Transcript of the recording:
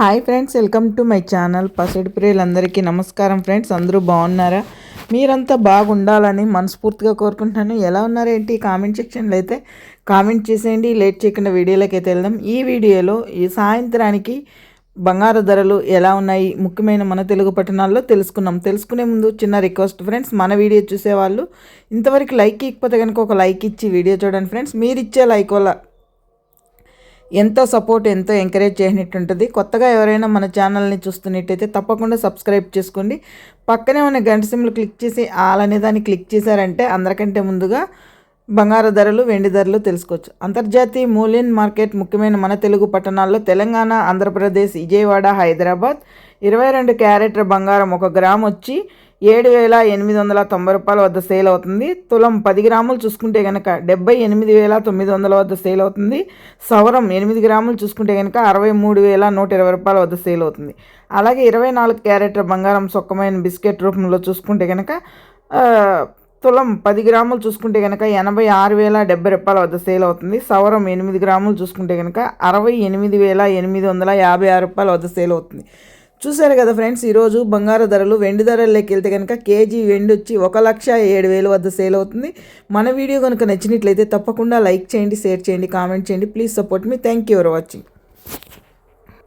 Hi friends welcome to my channel పసిడి ప్రియులందరికీ నమస్కారం ఫ్రెండ్స్ అందరూ బాగున్నారా? మీరంతా బాగుండాలని మనస్ఫూర్తిగా కోరుకుంటున్నాను. ఎలా ఉన్నారేంటి కామెంట్ సెక్షన్లో అయితే కామెంట్ చేసేయండి. లేట్ చేయకుండా వీడియోలోకి అయితే వెళ్దాం. ఈ వీడియోలో ఈ సాయంత్రానికి బంగారు ధరలు ఎలా ఉన్నాయి? ముఖ్యమైన మన తెలుగు పట్టణాల్లో తెలుసుకున్నాం. తెలుసుకునే ముందు చిన్న రిక్వెస్ట్ ఫ్రెండ్స్ మన వీడియో చూసేవాళ్ళు ఇంతవరకు లైక్ ఇకపోతే కనుక ఒక లైక్ ఇచ్చి వీడియో చూడండి ఫ్రెండ్స్. మీరు ఇచ్చే లైక్ వల్ల ఎంతో సపోర్ట్ ఎంతో ఎంకరేజ్ చేసినట్టుంటుంది. కొత్తగా ఎవరైనా మన ఛానల్ని చూస్తున్నట్టయితే తప్పకుండా సబ్స్క్రైబ్ చేసుకోండి. పక్కనే ఉన్న గంట సిమ్లు క్లిక్ చేసి ఆల్ అనే దాన్ని క్లిక్ చేశారంటే అందరికంటే ముందుగా బంగారు ధరలు వెండి ధరలు తెలుసుకోవచ్చు. అంతర్జాతీయ మూలిన్ మార్కెట్ ముఖ్యమైన మన తెలుగు పట్టణాల్లో తెలంగాణ ఆంధ్రప్రదేశ్ విజయవాడ హైదరాబాద్ ఇరవై రెండు క్యారెట్ల బంగారం ఒక గ్రామ్ వచ్చి ఏడు వేల ఎనిమిది వందల తొంభై రూపాయల వద్ద సేల్ అవుతుంది. తులం పది గ్రాములు చూసుకుంటే కనుక డెబ్బై ఎనిమిది వేల తొమ్మిది వందల వద్ద సేల్ అవుతుంది. సవరం ఎనిమిది గ్రాములు చూసుకుంటే కనుక అరవై మూడు వేల నూట ఇరవై రూపాయల వద్ద సేల్ అవుతుంది. అలాగే ఇరవై నాలుగు క్యారెట్ల బంగారం సొక్కమైన బిస్కెట్ రూపంలో చూసుకుంటే కనుక తులం పది గ్రాములు చూసుకుంటే కనుక ఎనభై ఆరు వేల డెబ్బై రూపాయల వద్ద సేల్ అవుతుంది. సవరం ఎనిమిది గ్రాములు చూసుకుంటే కనుక అరవై ఎనిమిది వేల ఎనిమిది వందల యాభై ఆరు రూపాయల వద్ద సేల్ అవుతుంది. చూశారు కదా ఫ్రెండ్స్ ఈరోజు బంగారు ధరలు వెండి ధరల్లోకి వెళ్తే కనుక కేజీ వెండి వచ్చి ఒక లక్ష ఏడు వేలు వద్ద సేల్ అవుతుంది. మన వీడియో కనుక నచ్చినట్లయితే తప్పకుండా లైక్ చేయండి షేర్ చేయండి కామెంట్ చేయండి. Please support me. Thank you for watching.